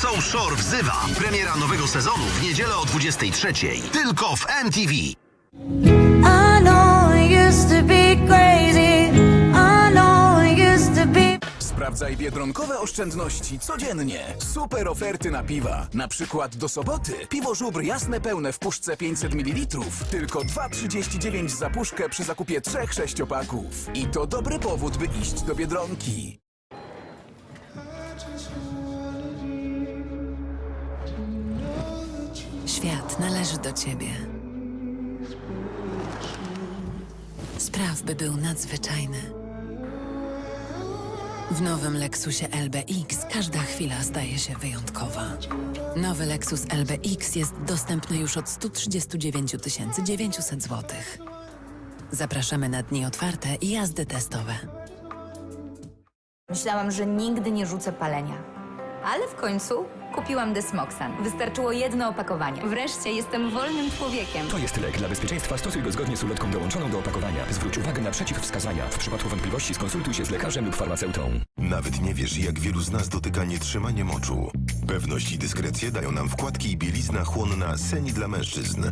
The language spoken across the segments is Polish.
Warsaw Shore wzywa. Premiera nowego sezonu w niedzielę o 23.00. Tylko w MTV. I know it used to be crazy. I know it used to be. Sprawdzaj biedronkowe oszczędności codziennie. Super oferty na piwa. Na przykład do soboty. Piwo żubr jasne pełne w puszce 500 ml. Tylko 2,39 za puszkę przy zakupie trzech sześciopaków. I to dobry powód, by iść do biedronki. Świat należy do ciebie. Spraw, by był nadzwyczajny. W nowym Lexusie LBX każda chwila staje się wyjątkowa. Nowy Lexus LBX jest dostępny już od 139 900 zł. Zapraszamy na dni otwarte i jazdy testowe. Myślałam, że nigdy nie rzucę palenia. Ale w końcu kupiłam Desmoxan. Wystarczyło jedno opakowanie. Wreszcie jestem wolnym człowiekiem. To jest lek. Dla bezpieczeństwa stosuj go zgodnie z ulotką dołączoną do opakowania. Zwróć uwagę na przeciwwskazania. W przypadku wątpliwości skonsultuj się z lekarzem lub farmaceutą. Nawet nie wiesz, jak wielu z nas dotyka nietrzymanie moczu. Pewność i dyskrecję dają nam wkładki i bielizna chłonna Seni dla mężczyzn.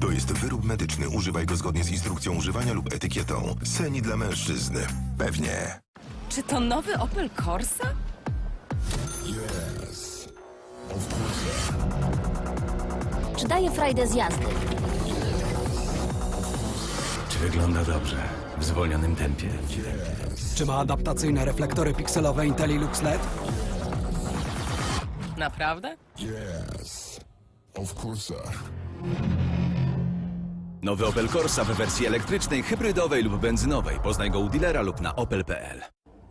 To jest wyrób medyczny. Używaj go zgodnie z instrukcją używania lub etykietą. Seni dla mężczyzn. Pewnie. Czy to nowy Opel Corsa? Czy daje frajdę z jazdy? Czy wygląda dobrze? W zwolnionym tempie. Czy ma adaptacyjne reflektory pikselowe Intellilux LED? Naprawdę? Nowy Opel Corsa w wersji elektrycznej, hybrydowej lub benzynowej. Poznaj go u dealera lub na opel.pl.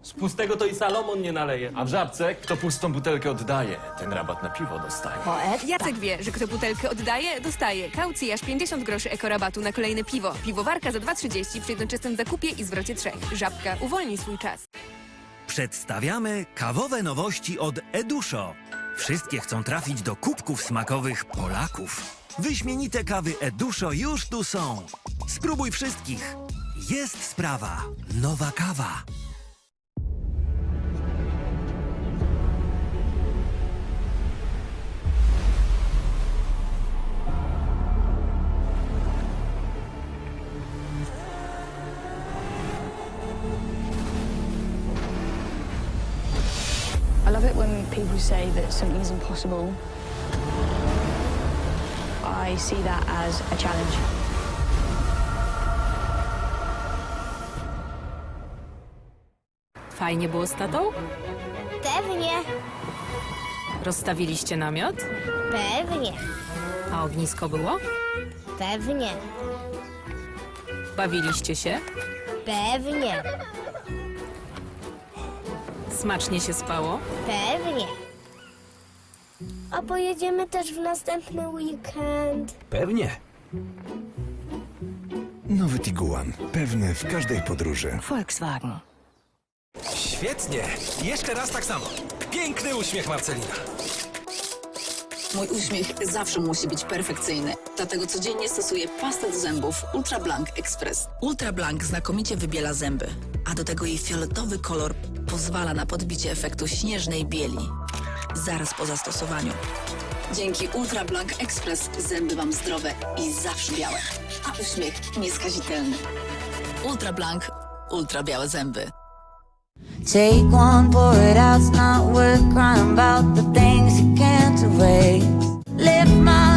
Z pustego to i Salomon nie naleje. A w żabce, kto pustą butelkę oddaje, ten rabat na piwo dostaje. Poet? Jacek wie, że kto butelkę oddaje, dostaje. Kaucji aż 50 groszy ekorabatu na kolejne piwo. Piwowarka za 2,30 przy jednoczesnym zakupie i zwrocie trzech. Żabka, uwolnij swój czas. Przedstawiamy kawowe nowości od Eduszo. Wszystkie chcą trafić do kubków smakowych Polaków. Wyśmienite kawy Eduszo już tu są. Spróbuj wszystkich. Jest sprawa. Nowa kawa. It when people say that something is impossible. I see that as a challenge. Fajnie było z tatą? Pewnie, Rozstawiliście namiot? pewnie, A ognisko było? pewnie, Bawiliście się? pewnie, Smacznie się spało? pewnie. A pojedziemy też w następny weekend. Pewnie. Nowy Tiguan. Pewny w każdej podróży. Volkswagen. Świetnie. Jeszcze raz tak samo. Piękny uśmiech Marcelina. Mój uśmiech zawsze musi być perfekcyjny. Dlatego codziennie stosuję pastę do zębów Ultra Blank Express. Ultra Blank znakomicie wybiela zęby, a do tego jej fioletowy kolor pozwala na podbicie efektu śnieżnej bieli. Zaraz po zastosowaniu. Dzięki Ultra Blank Express zęby mam zdrowe i zawsze białe, a uśmiech nieskazitelny. Ultra Blank, ultra białe zęby. Take one, pour it out. It's not worth crying about the things you can't erase. Lift my